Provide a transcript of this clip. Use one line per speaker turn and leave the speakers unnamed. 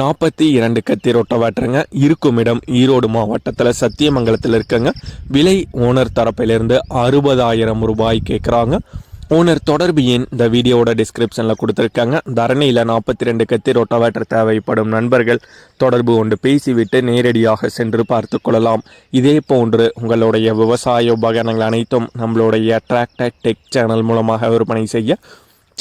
நாற்பத்தி இரண்டு கத்தி ரொட்டவாட்டுருங்க இருக்கும் இடம் ஈரோடு மாவட்டத்தில் சத்தியமங்கலத்தில் இருக்கங்க. விலை ஓனர் தரப்பிலிருந்து அறுபதாயிரம் ரூபாய் கேட்குறாங்க ஓனர் தொடர்பு எண் இந்த வீடியோவோட டிஸ்கிரிப்ஷனில் கொடுத்துருக்காங்க. தரணியில் நாற்பத்தி ரெண்டு கத்தி ரொட்டவேட்டர் தேவைப்படும் நண்பர்கள் தொடர்பு கொண்டு பேசிவிட்டு நேரடியாக சென்று பார்த்து கொள்ளலாம். இதே போன்று உங்களுடைய விவசாய உபகரணங்கள் அனைத்தும் நம்மளுடைய டிராக்டர் டெக் சேனல் மூலமாக விற்பனை செய்ய